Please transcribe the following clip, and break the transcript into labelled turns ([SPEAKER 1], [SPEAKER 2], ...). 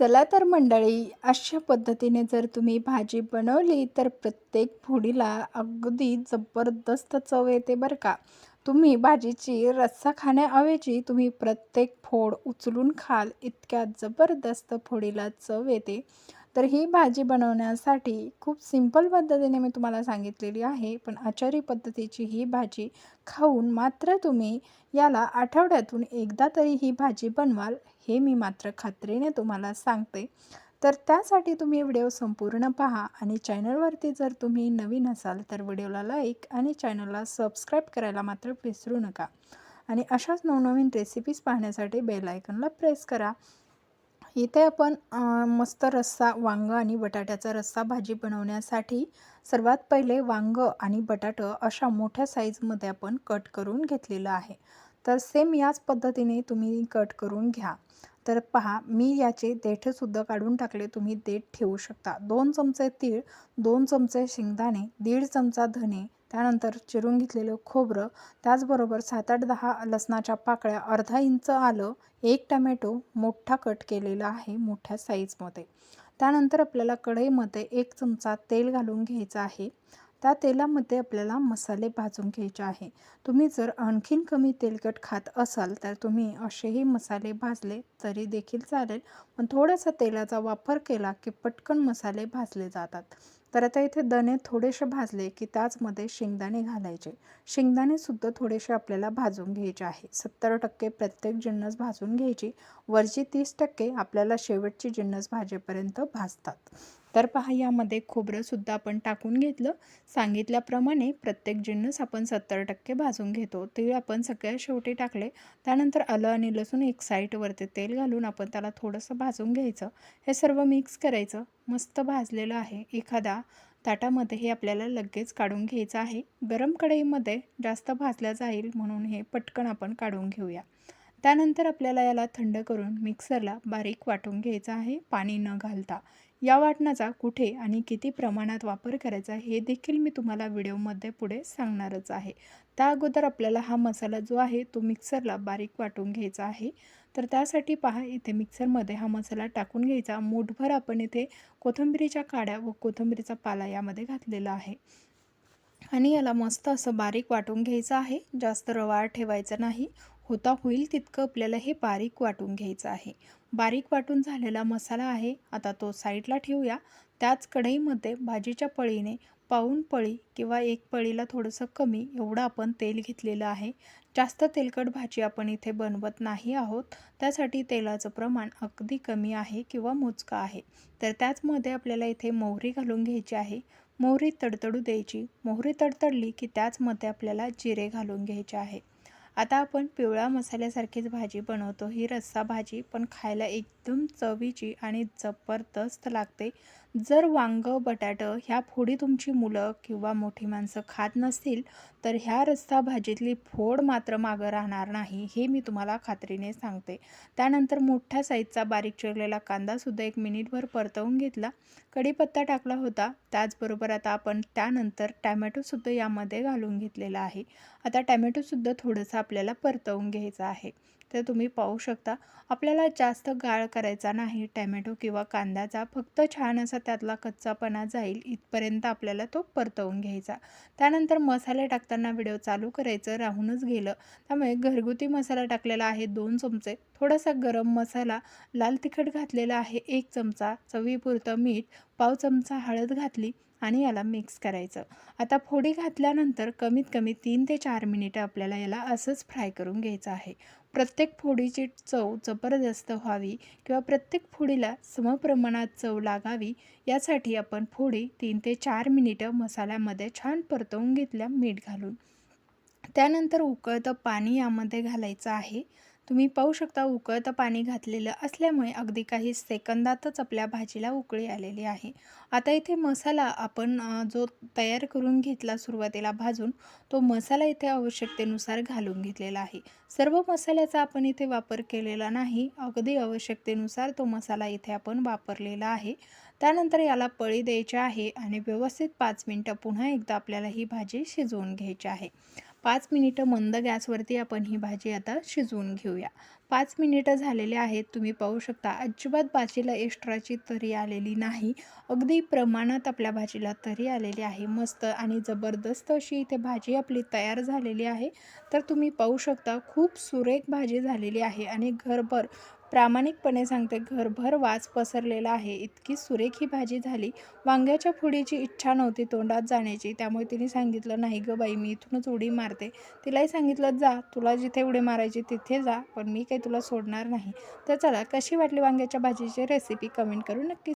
[SPEAKER 1] चला तर मंडळी अशा पद्धतीने जर तुम्ही भाजी बनवली तर प्रत्येक फोडीला अगदी जबरदस्त चव येते बरं का. तुम्ही भाजीची रस्सा खाण्याऐवजी तुम्ही प्रत्येक फोड उचलून खाल इतक्या जबरदस्त फोडीला चव येते. तर ही भाजी बनवण्यासाठी खूप सिंपल पद्धतीने मी तुम्हाला सांगितलेली आहे पण आचारी पद्धतीची ही भाजी खाऊन मात्र तुम्ही याला आठवड्यातून एकदा तरी ही भाजी बनवाल हे मी मात्र खात्रीने तुम्हाला सांगते. तर त्यासाठी तुम्ही व्हिडिओ संपूर्ण पहा आणि चॅनलवरती जर तुम्ही नवीन असाल तर व्हिडिओला लाईक आणि चॅनलला सबस्क्राईब करायला मात्र विसरू नका. आणि अशाच नवनवीन रेसिपीज पाहण्यासाठी बेल आयकनला प्रेस करा. इथे आपण मस्त रस्सा वांगं आणि बटाट्याचा रस्सा भाजी बनवण्यासाठी सर्वात पहिले वांगं आणि बटाटं अशा मोठ्या साईजमध्ये आपण कट करून घेतलेलं आहे. तर सेम याच पद्धतीने तुम्ही कट करून घ्या. तर पहा मी याचे देठेसुद्धा काढून टाकले तुम्ही देठ ठेवू शकता. दोन चमचे तीळ दोन चमचे शेंगदाणे दीड चमचा धने त्यानंतर चिरून घेतलेलं खोबरं त्याचबरोबर सात आठ दहा लसणाच्या पाकळ्या अर्धा इंच आलं एक टमॅटो मोठा कट केलेला आहे मोठ्या साईजमध्ये. त्यानंतर आपल्याला कढईमध्ये एक चमचा तेल घालून घ्यायचं आहे. त्या तेलामध्ये आपल्याला मसाले भाजून घ्यायचे आहे. तुम्ही जर आणखीन कमी तेलकट खात असाल तर तुम्ही असेही मसाले भाजले तरी देखील चालेल पण थोडासा तेलाचा वापर केला की पटकन मसाले भाजले जातात. तर आता इथे दणे थोडेसे भाजले की त्याचमध्ये शेंगदाणे घालायचे. शेंगदाणेसुद्धा थोडेसे आपल्याला भाजून घ्यायचे आहे. सत्तर टक्के प्रत्येक जिन्नस भाजून घ्यायची. वरची तीस टक्के आपल्याला शेवटची जिन्नस भाजेपर्यंत भाजतात. तर पहा यामध्ये खोबरंसुद्धा आपण टाकून घेतलं. सांगितल्याप्रमाणे प्रत्येक जिन्नस आपण सत्तर टक्के भाजून घेतो. ते आपण सगळ्या शेवटी टाकले. त्यानंतर आलं आणि लसूण एक साईडवरती तेल घालून आपण त्याला थोडंसं भाजून घ्यायचं. हे सर्व मिक्स करायचं. मस्त भाजलेलं आहे. एखादा ताटामध्ये हे आपल्याला लगेच काढून घ्यायचं आहे. गरम कढईमध्ये जास्त भाजल्या जाईल म्हणून हे पटकन आपण काढून घेऊया. त्यानंतर आपल्याला याला थंड करून मिक्सरला बारीक वाटून घ्यायचं आहे. पाणी न घालता. या वाटणाचा कुठे आणि किती प्रमाणात वापर करायचा हे देखील मी तुम्हाला व्हिडिओमध्ये पुढे सांगणारच आहे. त्या अगोदर आपल्याला हा मसाला जो आहे तो मिक्सरला बारीक वाटून घ्यायचा आहे. तर त्यासाठी पहा इथे मिक्सरमध्ये हा मसाला टाकून घ्यायचा. मूठभर आपण इथे कोथिंबिरीच्या काड्या व कोथिंबिरीचा पाला यामध्ये घातलेला आहे. आणि याला मस्त असं बारीक वाटून घ्यायचं आहे. जास्त रवाळ ठेवायचा नाही. होता होईल तितकं आपल्याला हे बारीक वाटून घ्यायचं आहे. बारीक वाटून झालेला मसाला आहे. आता तो साईडला ठेवूया. त्याच कढईमध्ये भाजीच्या पळीने पाऊन पळी किंवा एक पळीला थोडंसं कमी एवढं आपण तेल घेतलेलं आहे. जास्त तेलकट भाजी आपण इथे बनवत नाही आहोत. त्यासाठी तेलाचं प्रमाण अगदी कमी आहे किंवा मोजकं आहे. तर त्याचमध्ये आपल्याला इथे मोहरी घालून घ्यायची आहे. मोहरी तडतडू द्यायची. मोहरी तडतडली की त्याचमध्ये आपल्याला जिरे घालून घ्यायचे आहे. आता आपण पिवळा मसाल्यासारखीच भाजी बनवतो. ही रस्सा भाजी पण खायला एकदम चवीची आणि जबरदस्त लागते. जर वांगं बटाटं ह्या फोडी तुमची मुलं किंवा मोठी माणसं खात नसतील तर ह्या रस्सा भाजीतली फोड मात्र मागं राहणार नाही हे मी तुम्हाला खात्रीने सांगते. त्यानंतर मोठ्या साईजचा बारीक चिरलेला कांदासुद्धा एक मिनिटभर परतवून घेतला. कढीपत्ता टाकला होता. त्याचबरोबर आता आपण त्यानंतर टॅमॅटोसुद्धा यामध्ये घालून घेतलेला आहे. आता टॅमॅटोसुद्धा थोडंसं आपल्याला परतवून घ्यायचं आहे. तर तुम्ही पाहू शकता आपल्याला जास्त गाळ करायचा नाही टॅमॅटो किंवा कांद्याचा. फक्त छान असा त्यातला कच्चापणा जाईल इथपर्यंत आपल्याला तो परतवून घ्यायचा. त्यानंतर मसाले टाकताना व्हिडिओ चालू करायचं राहूनच गेलं. त्यामुळे घरगुती मसाला टाकलेला आहे दोन चमचे. थोडासा गरम मसाला लाल तिखट घातलेला आहे एक चमचा चवीपुरतं मीठ पाव चमचा हळद घातली आणि याला मिक्स करायचं. आता फोडी घातल्यानंतर कमीत कमी तीन ते चार मिनिटं आपल्याला याला असंच फ्राय करून घ्यायचं आहे. प्रत्येक फोडीची चव जबरदस्त व्हावी किंवा प्रत्येक फोडीला समप्रमाणात चव लागावी यासाठी आपण फोडी तीन ते चार मिनिटं मसाल्यामध्ये छान परतवून घेतल्या मीठ घालून. त्यानंतर उकळतं पाणी यामध्ये घालायचं आहे. तुम्ही पाहू शकता उकळतं पाणी घातलेलं असल्यामुळे अगदी काही सेकंदातच आपल्या भाजीला उकळी आलेली आहे. आता इथे मसाला आपण जो तयार करून घेतला सुरुवातीला भाजून तो मसाला इथे आवश्यकतेनुसार घालून घेतलेला आहे. सर्व मसाल्याचा आपण इथे वापर केलेला नाही अगदी आवश्यकतेनुसार तो मसाला इथे आपण वापरलेला आहे. त्यानंतर याला पळी द्यायची आहे आणि व्यवस्थित पाच मिनटं पुन्हा एकदा आपल्याला ही भाजी शिजवून घ्यायची आहे. पाच मिनिटं मंद गॅसवरती आपण ही भाजी आता शिजवून घेऊया. पाच मिनिटं झालेले आहेत तुम्ही पाहू शकता. अजिबात भाजीला एक्स्ट्राची तरी आलेली नाही. अगदी प्रमाणात आपल्या भाजीला तरी आलेली आहे. मस्त आणि जबरदस्त अशी इथे भाजी आपली तयार झालेली आहे. तर तुम्ही पाहू शकता खूप सुरेख भाजी झालेली आहे आणि घरभर प्रामाणिकपणे सांगते घरभर वास पसरलेला आहे. इतकी सुरेख ही भाजी झाली. वांग्याच्या फुडीची इच्छा नव्हती तोंडात जाण्याची. त्यामुळे तिने सांगितलं नाही गं बाई मी इथूनच उडी मारते. तिलाही सांगितलं जा तुला जिथे उडी मारायची तिथे जा पण मी काही तुला सोडणार नाही. तर चला कशी वाटली वांग्याच्या भाजीची रेसिपी कमेंट करून नक्की